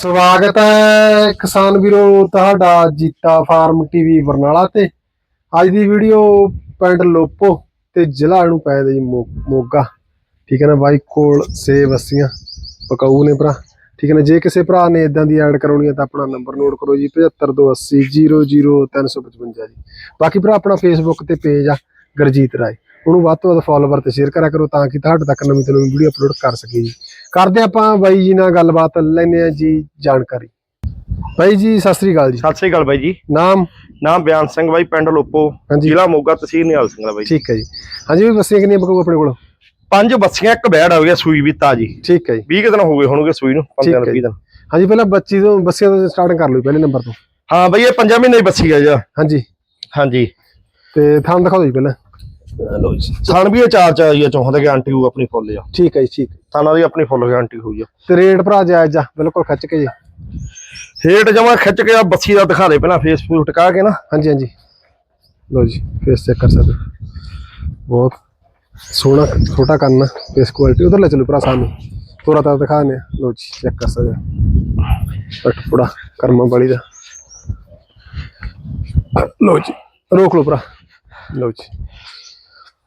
ਸਵਾਗਤ ਹੈ ਕਿਸਾਨ ਵੀਰੋ, ਤੁਹਾਡਾ ਜੀਤਾ ਫਾਰਮ ਟੀਵੀ ਬਰਨਾਲਾ ਤੇ। ਅੱਜ ਦੀ ਵੀਡੀਓ ਪਿੰਡ ਲੋਪੋ ਤੇ ਜ਼ਿਲ੍ਹਾ ਨੂੰ ਪੈ ਦੇ ਜੀ ਮੋ- ਮੋਗਾ। ਠੀਕ ਹੈ ਨਾ ਬਾਈ? ਕੋਲ ਸੇਬ ਅੱਸੀਆਂ ਪਕਾਊ ਨੇ ਭਰਾ। ਠੀਕ ਹੈ ਨਾ, ਜੇ ਕਿਸੇ ਭਰਾ ਨੇ ਇਦਾਂ ਦੀ ਐਡ ਕਰਾਉਣੀ ਹੈ ਤਾਂ ਆਪਣਾ ਨੰਬਰ ਨੋਟ ਕਰੋ ਜੀ 7528 00355 ਜੀ। ਬਾਕੀ ਭਰਾ, ਆਪਣਾ ਫੇਸਬੁੱਕ ਤੇ ਪੇਜ ਆ, ਗਰਜੀਤ ਰਾਏ। ਉਹਨੂੰ ਵੱਧ ਤੋਂ ਵੱਧ ਫਾਲੋਵਰ ਤੇ ਸ਼ੇਅਰ ਕਰਿਆ ਕਰੋ ਤਾਂ ਕਿ ਤੁਹਾਡੇ ਤੱਕ ਨਵੀਂ ਤੋਂ ਨਵੀਂ ਵੀਡੀਓ ਅਪਲੋਡ ਕਰ ਸਕੀਏ ਜੀ। ਕਰਦੇ ਆਪਾਂ ਬਾਈ ਜੀ ਨਾਲ ਗੱਲਬਾਤ ਲੈਨੇ ਆ ਜੀ ਜਾਣਕਾਰੀ। ਬਾਈ ਜੀ ਸਤਿ ਸ੍ਰੀ ਅਕਾਲ ਜੀ। ਸਤਿ ਸ੍ਰੀ ਅਕਾਲ ਬਾਈ ਜੀ। ਨਾਮ? ਨਾਮ ਬਿਆਨ ਸਿੰਘ ਬਾਈ ਪਿੰਡ ਲੋਪੋ ਜ਼ਿਲ੍ਹਾ ਮੋਗਾ ਤਹਿਸੀਲ ਨਿਹਾਲ ਸਿੰਘ ਦਾ ਬਾਈ ਠੀਕ ਹੈ ਜੀ। ਹਾਂਜੀ ਵੀ ਬੱਸੀਆਂ ਕਿੰਨੀਆਂ ਬਕੂ ਆਪਣੇ ਕੋਲ? ਪੰਜ ਬੱਸੀਆਂ ਇੱਕ ਬੈੜ ਹੋ ਗਿਆ ਸੂਈ ਵੀ ਤਾਜੀ। ਠੀਕ ਹੈ ਜੀ। 20 ਕੁ ਦਿਨ ਹੋ ਗਏ ਹੋਣਗੇ ਸੂਈ ਨੂੰ ਠੀਕ 15 ਹੈ 20 ਦਿਨ। ਹਾਂਜੀ ਪਹਿਲਾਂ ਬੱਚੀ ਤੋਂ ਬੱਸੀਆਂ ਤੋਂ ਸਟਾਰਟ ਕਰ ਲਓ ਪਹਿਲੇ ਨੰਬਰ ਤੋਂ। ਹਾਂ ਬਾਈ ਇਹ ਪੰਜਾਂ ਮਹੀਨੇ ਦੀ ਬੱਸੀ ਆ ਜਾ। ਹਾਂਜੀ। ਹਾਂਜੀ। ਤੇ ਥਾਂ ਦਿਖਾਓ ਜੀ ਪਹਿਲਾਂ। ਲੋ ਜੀ। ਥਣ ਵੀ ਇਹ ਚਾਰ ਚਾਰ ਹੀ ਆ ਚੌਹਾਂ ਦੇ ਗਾਰੰਟੀ ਹੋਊ ਆਪਣੀ ਫੁੱਲ ਆ। ਠੀਕ ਹੈ ਜੀ ਠੀਕ। ਥਾਣਾ ਦੀ ਆਪਣੀ ਫੁੱਲ ਗਾਰੰਟੀ ਹੋਈ ਆ ਤੇ ਰੇਟ ਭਰਾ ਜਾਇਜ਼ ਆ ਬਿਲਕੁਲ ਖੱਚ ਕੇ ਜੀ। ਹੇਠ ਜਮਾ ਖਿੱਚ ਕੇ ਆ ਬੱਸੀ ਦਾ ਦਿਖਾ ਦੇ ਪਹਿਲਾਂ ਫੇਸਬੁੱਕ ਟਕਾ ਕੇ ਨਾ। ਹਾਂਜੀ ਹਾਂਜੀ। ਲਓ ਜੀ ਫੇਸ ਚੈੱਕ ਕਰ ਸਕਦੇ। ਬਹੁਤ ਸੋਹਣਾ ਛੋਟਾ ਕੰਨ ਫੇਸ ਕੁਆਲਿਟੀ ਉਧਰ ਲੈ ਚਲੋ ਭਰਾ ਸਾਹਮਣੇ ਥੋੜਾ ਤਾਂ ਦਿਖਾ ਨੇ ਲਓ ਜੀ ਚੈੱਕ ਕਰ ਸਕਦੇ। ਪੱਟ ਪੂੜਾ ਕਰਮਾਂ ਵਾਲੀ ਦਾ। ਲਓ ਜੀ ਰੋਕ ਲਓ ਭਰਾ। ਲਓ ਜੀ।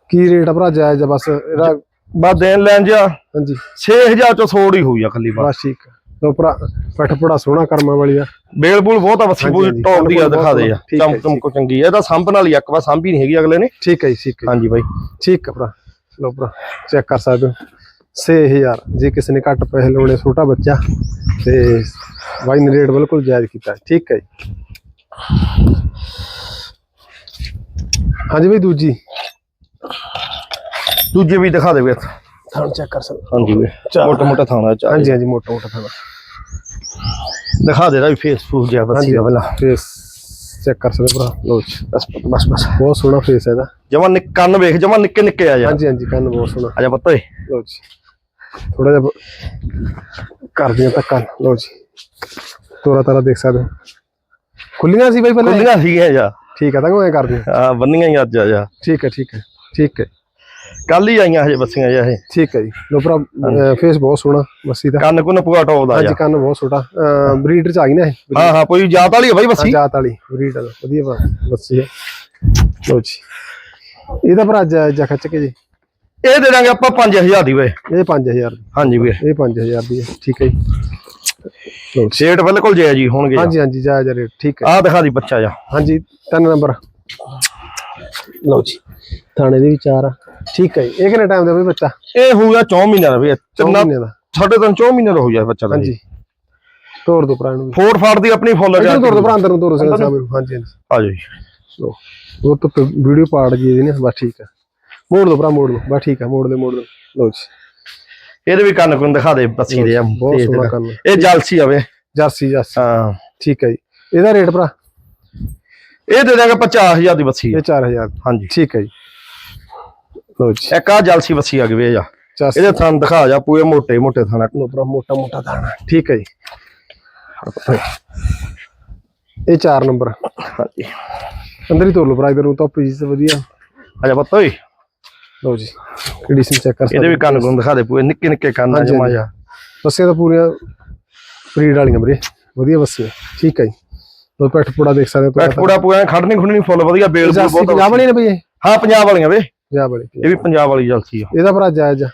ਕੀ ਰੇਟ ਆ ਭਰਾ ਜਾਇਜ਼ ਆ ਬਸ? ਇਹਦਾ ਬਸ ਦੇਣ ਲੈਣ ਜਾ ਹਾਂਜੀ। 6000 ਚੋਂ ਸੋੜ ਹੀ ਹੋਈ ਆ ਕੱਲੀ ਬਸ। ਬਸ ਠੀਕ ਆ। ਲਓ ਭਰਾ ਪੱਟ ਪੂੜਾ ਸੋਹਣਾ ਕਰਮਾਂ ਵਾਲੀ ਦਾ ਬੇਲ ਬੂਲ ਬਹੁਤ ਆ ਪੂਰੀ ਹਾਂਜੀ, ਟੌਪ ਦੀ ਆ ਬਹੁਤ ਦਿਖਾ ਦੇ ਆ। ਠੀਕ ਹੈ ਚਮਕ ਚਮਕ ਚੰਗੀ ਆ। ਇਹ ਤਾਂ ਸੰਭ ਨਾਲ ਹੀ ਇੱਕ ਵਾ ਸੰਭੀ ਨਹੀਂ ਹੈਗੀ ਅਗਲੇ ਨੇ। ਠੀਕ ਹੈ ਜੀ ਠੀਕ ਹੈ ਜੀ। ਹਾਂਜੀ ਬਾਈ। ਠੀਕ ਆ ਭਰਾ। ਲਓ ਭਰਾ ਚੈੱਕ ਕਰ ਸਕਦੇ ਹੋ। 6000 ਜੇ ਕਿਸੇ ਨੇ ਘੱਟ ਪੈਸੇ ਲਾਉਣੇ ਛੋਟਾ ਬੱਚਾ ਤੇ ਬਾਈ ਨੇ ਰੇਟ ਬਿਲਕੁਲ ਜਾਇਜ਼ ਕੀਤਾ। ਠੀਕ ਹੈ ਜੀ। ਹਾਂਜੀ ਬਈ ਦੂਜੀ। ਦੂਜੇ ਵੀ ਦਿਖਾ ਦੇ ਵੇ ਥਾਣ ਚੈੱਕ ਕਰ ਸਕਦੇ ਹਾਂਜੀ ਵੇ। ਮੋਟਾ ਮੋਟਾ ਥਾਣਾ ਚਾ ਹਾਂਜੀ ਹਾਂਜੀ ਮੋਟਾ ਮੋਟਾ ਥਾਣਾ ਦਿਖਾ ਦੇ ਰਾ ਫੇਸਬੁੱਕ ਜਿਆ ਬੱਸੀ ਦਾ ਪਹਿਲਾਂ ਫੇਸ ਚੈੱਕ ਕਰ ਸਕਦੇ ਹੋ ਭਰਾ। ਜੀ। ਬਸ ਬਸ ਬਸ। ਬਹੁਤ ਸੋਹਣਾ ਫੇਸ ਹੈ ਇਹਦਾ। ਜਮਾ ਕੰਨ ਵੇਖ ਜਮਾ ਨਿੱਕੇ ਨਿੱਕੇ ਆ ਜਾ ਹਾਂਜੀ ਹਾਂਜੀ ਕੰਨ ਬਹੁਤ ਸੋਹਣਾ। ਆ ਜਾ ਪੁੱਤ ਓਏ। ਲਓ ਜੀ। ਥੋੜਾ ਜਿਹਾ ਬ- ਕਰਦੇ ਆ ਧੱਕਾ ਲਓ ਜੀ। ਤੋਰਾ ਤਾਰਾ ਦੇਖ ਸਕਦੇ ਹੋ। ਖੁੱਲੀਆਂ ਸੀ ਬਾਈ ਪਹਿਲਾਂ? ਖੁੱਲੀਆਂ ਸੀਗੀਆਂ ਜਾ ਠੀਕ ਹੈ ਤਾਂ ਮੈਂ ਕਰਦੇ ਹਾਂ? ਆ ਬੰਨੀਆਂ ਹੀ ਅੱਜ ਆ ਜਾ ਠੀਕ ਹੈ ਠੀਕ ਹੈ ਠੀਕ ਹੈ। ਕੱਲ ਹੀ ਆਈਆਂ ਹਜੇ ਬੱਸੀਆਂ ਜਾ ਇਹ। ਠੀਕ ਹੈ ਜੀ। ਲੋ ਭਰਾ ਫੇਸ ਬਹੁਤ ਸੋਹਣਾ ਮੱਸੀ ਦਾ। ਕੰਨ ਕੁਨ ਪੂਰਾ ਟੌਪ ਦਾ ਹਾਂਜੀ ਜਾ ਕੰਨ ਬਹੁਤ ਛੋਟਾ। ਬਰੀਡਰ ਚ ਆ ਗਈ ਨਾ ਇਹ ਹਾਂ ਹਾਂ ਕੋਈ ਜਾਤ ਵਾਲੀ ਆ ਬਾਈ ਹਾਂ, ਬੱਸੀ ਜਾਤ ਵਾਲੀ ਬਰੀਡਰ ਵਧੀਆ ਬੱਸੀ ਹੈ। ਲੋ ਜੀ। ਇਹਦਾ ਭਰਾ ਜਾ ਖੱਚ ਕੇ ਜੀ। ਇਹ ਦੇ ਦਾਂਗੇ ਆਪਾਂ 5000 ਦੀ ਵੇ ਇਹ 5000 ਦੀ। ਹਾਂਜੀ ਵੀਰ ਇਹ 5000 ਦੀ ਹੈ। ਠੀਕ ਹੈ ਜੀ। ਰੇਟ ਬਿਲਕੁਲ ਜਾਇਜ਼ ਜੀ ਹੋਣਗੇ। ਹਾਂਜੀ ਹਾਂਜੀ ਜਾ ਜਾ ਰੇਟ। ਠੀਕ ਹੈ। ਆ ਦਿਖਾ ਦੀ ਬੱਚਾ ਜਾ ਹਾਂਜੀ ਤਿੰਨ ਨੰਬਰ। ਲਓ ਜੀ ਥਾਣੇ ਦੇ ਵੀ ਚਾਰ ਆ। ਠੀਕ ਹੈ ਜੀ ਇਹ ਕਿੰਨੇ ਟਾਈਮ ਦਾ ਬਈ ਬੱਚਾ? ਇਹ ਹੋਊਗਾ 4 ਮਹੀਨਿਆਂ ਦਾ ਵੀ ਤਿੰਨਾ ਮਹੀਨੇ ਦਾ। ਸਾਡੇ ਤਾਂ 4 ਮਹੀਨੇ ਦਾ ਹੋ ਜਾ ਬੱਚਾ ਦਾ ਹਾਂਜੀ। ਤੋੜ ਦੋ ਭਰਾ ਨੂੰ ਫੋਰ ਫਾੜ ਦੀ ਆਪਣੀ ਫੁੱਲ ਜਾ ਤੋੜ ਦੋ ਭਰਾ ਅੰਦਰ ਨੂੰ ਤੋੜ ਸਿੰਘ ਸਾਹਿਬ ਹਾਂਜੀ ਹਾਂਜੀ। ਆ ਜਾਓ ਜੀ। ਲੋ ਉਹ ਤਾਂ ਵੀਡੀਓ ਪਾੜ ਜੀ ਇਹਦੀ ਨਾ ਬਸ ਠੀਕ ਹੈ ਮੋੜ ਦੋ ਭਰਾ ਮੋੜ ਦੋ। ਬਸ ਠੀਕ ਹੈ ਮੋੜ ਦੇ ਮੋੜ ਦੋ। ਲਓ ਜੀ। ਇਹਦੇ ਵੀ ਕੰਨ ਕੁਨ ਦਿਖਾ ਦੇ ਬੱਸੀ ਦੇ ਆ। ਬਹੁਤ ਸੋਹਣਾ। ਕੰਮ ਇਹ ਜਲਸੀ ਆਵੇ ਜਰਸੀ ਜਰਸੀ। ਹਾਂ। ਠੀਕ ਹੈ ਜੀ। ਇਹਦਾ ਰੇਟ ਭਰਾ? ਇਹ ਦੇ ਦਾਂਗੇ 50000 ਦੀ ਬੱਸੀ ਇਹ 4000 ਹਾਂਜੀ। ਠੀਕ ਹੈ ਜੀ। ਲਓ ਜੀ। ਇੱਕ ਆ ਜਲਸੀ ਬੱਸੀ ਆ ਗਈ ਵੇ ਜਾ 84 ਇਹਦੇ ਥਣ ਦਿਖਾ ਜਾ ਪੂਰੇ ਮੋਟੇ ਮੋਟੇ ਥਣ ਲੋ ਭਰਾ ਮੋਟਾ ਮੋਟਾ ਦਾਣਾ ਠੀਕ ਹੈ ਜੀ। ਇਹ 4 ਨੰਬਰ। ਹਾਂਜੀ। ਅੰਦਰ ਹੀ ਲਓ ਭਰਾ ਇਧਰ ਨੂੰ ਧੁੱਪ ਜੀ ਵਧੀਆ। ਆ ਜਾ ਪੁੱਤ ਓਏ। ਲਓ ਜੀ ਕੰਡੀਸ਼ਨ ਚੈੱਕ ਕਰ ਸਕਦੇ ਇਹਦੇ ਵੀ ਕੰਨ ਕੁਨ ਦਿਖਾ ਦੇ ਪੂਰੇ ਨਿੱਕੇ ਨਿੱਕੇ ਕੰਨ ਆ ਜਮਾ। ਜਾ ਬੱਸੀਆਂ ਤਾਂ ਪੂਰੀਆਂ ਬਰੀਡ ਵਾਲੀਆਂ ਵੀਰੇ। ਵਧੀਆ ਬੱਸੀਆਂ ਠੀਕ ਹੈ ਜੀ। ਲੋ ਪੈਠ ਪੂੜਾ ਦੇਖ ਸਕਦੇ ਹੋ ਬੈਠ ਪੂਰਾ ਖੜਨੀ ਖੁੜਨੀ ਫੁੱਲ ਵਧੀਆ ਬੇਲ ਬੂਲ ਬਹੁਤ ਪੰਜਾਬ ਵਾਲੀ ਨੇ ਬਈ ਹਾਂ ਪੰਜਾਬ ਵਾਲੀਆਂ ਵੇ। ਪੰਜਾਬ ਵਾਲੀ ਇਹ ਵੀ ਪੰਜਾਬ ਵਾਲੀ ਜਲਸੀ ਆ। ਇਹਦਾ ਭਰਾ ਜਾਇਜ਼ ਆ।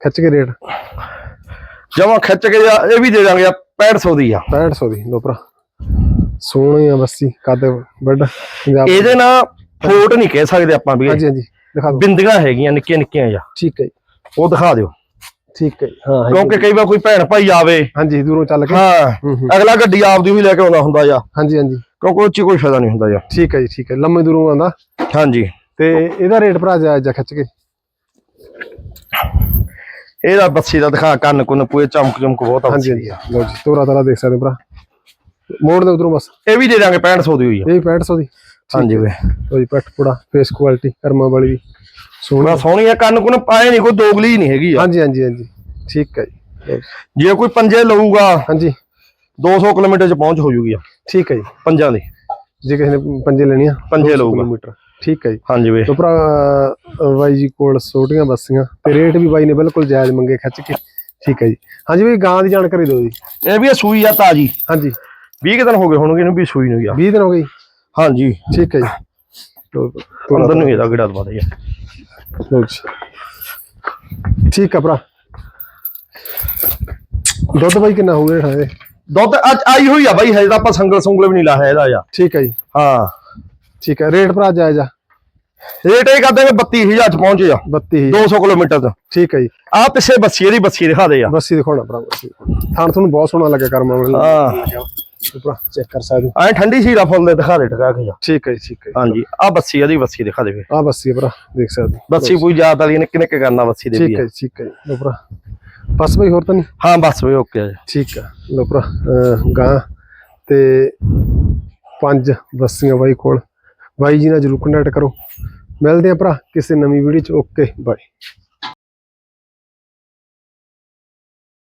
ਖਿੱਚ ਕੇ ਰੇਟ। ਜਮਾ ਖਿੱਚ ਕੇ ਜਾ ਇਹ ਵੀ ਦੇ ਦਾਂਗੇ ਆ 6500 ਦੀ ਆ। 6500 ਦੀ ਲੋ ਭਰਾ। ਸੋਹਣੀ ਆ ਬੱਸੀ ਕੱਦ ਵੱਡ ਪੰਜਾਬ ਇਹਦੇ ਨਾਲ ਫੋਟ ਨਹੀਂ ਕਹਿ ਸਕਦੇ ਆਪਾਂ ਵੀ। ਹਾਂਜੀ ਹਾਂਜੀ ਦਿਖਾ ਦਿਓ। ਬਿੰਦੀਆਂ ਹੈਗੀਆਂ ਨਿੱਕੀਆਂ ਨਿੱਕੀਆਂ ਜਾ ਠੀਕ ਹੈ ਉਹ ਦਿਖਾ ਦਿਓ। ਠੀਕ ਹੈ ਜੀ, ਹਾਂ ਕਿਉਂਕਿ ਕਈ ਵਾਰ ਕੋਈ ਭੈਣ ਭਾਈ ਆਵੇ। ਹਾਂਜੀ ਦੂਰੋਂ ਚੱਲ ਕੇ। ਹਾਂ ਹੂੰ ਹੂੰ। ਅਗਲਾ ਗੱਡੀ ਆਪਦੀ ਵੀ ਲੈ ਕੇ ਆਉਂਦਾ ਹੁੰਦਾ ਜਾ। ਹਾਂਜੀ ਹਾਂਜੀ। ਕਿਉਂਕਿ ਉਹ 'ਚ ਕੋਈ ਫਾਇਦਾ ਨਹੀਂ ਹੁੰਦਾ ਜਾ। ਠੀਕ ਹੈ ਜੀ ਠੀਕ ਹੈ। ਲੰਮੇ ਦੂਰੋਂ ਆਉਂਦਾ। ਹਾਂਜੀ। ਤੇ ਇਹਦਾ ਰੇਟ ਭਰਾ ਜਾਇਜ਼ ਆ ਖਿੱਚ ਕੇ। ਇਹਦਾ ਬੱਸੀ ਦਾ ਦਿਖਾ ਕੰਨ ਕੁੰਨ ਪੂਰੇ ਚਮਕ ਚਮਕ ਬਹੁਤ ਆ ਹਾਂਜੀ। ਹਾਂਜੀ। ਲੋ ਜੀ ਤੋਰਾ ਤਾਰਾ ਦੇਖ ਸਕਦੇ ਹੋ ਭਰਾ। ਮੋੜ ਦੇ ਉਧਰੋਂ ਬਸ। ਇਹ ਵੀ ਦੇ ਦਾਂਗੇ 6500 ਦੀ ਹੋਈ ਆ। ਇਹ ਵੀ 6500 ਦੀ। ਹਾਂਜੀ ਵੇ ਲੋ ਜੀ ਪੈਠ ਪੂੜਾ ਫੇਸ ਕੁਆਲਿਟੀ ਕਰਮਾ ਵਾਲੀ ਦੀ ਸੋਹਣਾ ਸੋਹਣਾ ਸੋਹਣੀ ਆ ਕੰਨ ਕੁੰਨ ਪਾਏ ਨਹੀਂ ਕੋਈ ਦੋਗਲੀ ਨਹੀਂ ਹੈਗੀ ਆ। ਹਾਂਜੀ ਹਾਂਜੀ ਹਾਂਜੀ। ਠੀਕ ਹੈ ਜੀ। ਕੋਈ ਪੰਜੇ ਲਊਗਾ ਹਾਂਜੀ। 200 ਕਿਲੋਮੀਟਰ ਚ ਪਹੁੰਚ ਹੋ ਜੂਗੀ ਆ। ਠੀਕ ਹੈ ਜੀ। ਪੰਜਾਂ ਦੀ। ਜੇ ਕਿਸੇ ਨੇ ਪੰਜੇ ਲੈਣੀ ਆ ਪੰਜੇ 200 ਲਊਗਾ। ਕਿਲੋਮੀਟਰ। ਠੀਕ ਹੈ ਜੀ। ਹਾਂਜੀ ਵੇ ਤੋ ਭਰਾ ਬਾਈ ਜੀ ਕੋਲ ਛੋਟੀਆਂ ਬੱਸੀਆਂ ਤੇ ਰੇਟ ਵੀ ਬਾਈ ਨੇ ਬਿਲਕੁਲ ਜਾਇਜ਼ ਮੰਗੇ ਖਿੱਚ ਕੇ। ਠੀਕ ਹੈ ਜੀ। ਹਾਂਜੀ ਵੀ ਗਾਂ ਦੀ ਜਾਣਕਾਰੀ ਦਿਓ ਜੀ। ਇਹ ਵੀ ਸੂਈ ਆ ਤਾਜੀ। ਹਾਂਜੀ। 20 ਕੁ ਦਿਨ ਹੋ ਗਏ ਹੋਣਗੇ ਇਹਨੂੰ ਵੀ ਸੂਈ ਨੂੰ ਗਿਆ 20 ਦਿਨ ਹੋ ਗਏ? ਹਾਂਜੀ। ਠੀਕ ਹੈ ਜੀ। ਅੰਦਰ ਨੂੰ ਇਹਦਾ ਗੜਾ ਦਵਾ ਦੇ। ਠੀਕ ਆ ਭਰਾ। ਦੁੱਧ ਬਾਈ ਕਿੰਨਾ ਹੋ ਗਿਆ ਇਹਦੇ ਦੁੱਧ ਅੱਜ ਆਈ ਹੋਈ ਆ ਬਾਈ ਹਜੇ ਤਾਂ ਆਪਾਂ ਸੰਗਲ ਸੰਗਲ ਵੀ ਨਹੀਂ ਲਾਇਆ ਇਹਦਾ ਆ ਠੀਕ ਹੈ ਜੀ। ਹਾਂ। ਠੀਕ ਹੈ ਰੇਟ ਭਰਾ ਜਾਇਜ਼ ਆ। ਰੇਟ ਇਹ ਕਰਦੇ ਨੇ 32000 ਚ ਪਹੁੰਚੇ ਆ। 32000 200 ਕਿਲੋਮੀਟਰ ਤੋਂ ਠੀਕ ਹੈ ਜੀ। ਆ ਪਿੱਛੇ ਬੱਸੀ ਇਹਦੀ ਬੱਸੀ ਦਿਖਾ ਦੇ ਆ ਬੱਸੀ ਦਿਖਾਉਣਾ ਭਰਾ ਬੱਸੀ। ਥਾਣ ਤੁਹਾਨੂੰ ਬਹੁਤ ਸੋਹਣਾ ਲੱਗਿਆ ਕਰਮਾ ਵਾਲੇ ਹਾਂ। ਭਰਾ ਚੈੱਕ ਕਰ ਸਕਦੇ ਹੋ। ਐ ਠੰਡੀ ਸੀਰਾ ਫੁੱਲ ਦੇ ਦਿਖਾ ਦੇ ਟਕਾ ਕੇ ਜਾ ਠੀਕ ਹੈ ਜੀ ਠੀਕ ਹੈ ਹਾਂਜੀ ਆ ਬੱਸੀ ਇਹਦੀ ਬੱਸੀ ਦਿਖਾ ਦੇ ਵੇ ਆ ਬੱਸੀ ਹੈ ਭਰਾ ਦੇਖ ਸਕਦੇ ਹੋ। ਬੱਸੀ ਕੋਈ ਜ਼ਿਆਦਾ ਵਾਲੀ ਨਿੱਕੇ ਨਿੱਕੇ ਕਰਨਾ ਬੱਸੀ ਦੇ ਵੀ ਠੀਕ ਆ। ਹੈ ਜੀ, ਠੀਕ ਹੈ ਜੀ। ਲਓ ਭਰਾ ਬਸ ਬਈ ਹੋਰ ਤਾਂ ਨਹੀਂ ਹਾਂ ਬਸ ਵੇ ਓਕੇ ਆ ਜੀ। ਠੀਕ ਆ ਲੋ ਭਰਾ ਅਹ ਗਾਂ ਤੇ ਪੰਜ ਬੱਸੀਆਂ ਬਾਈ ਕੋਲ ਬਾਈ ਜੀ ਨਾਲ ਜਰੂਰ ਕੰਟੈਕਟ ਕਰੋ ਮਿਲਦੇ ਆ ਭਰਾ ਕਿਸੇ ਨਵੀਂ ਵੀਡੀਓ ਚ ਓਕੇ ਬਾਏ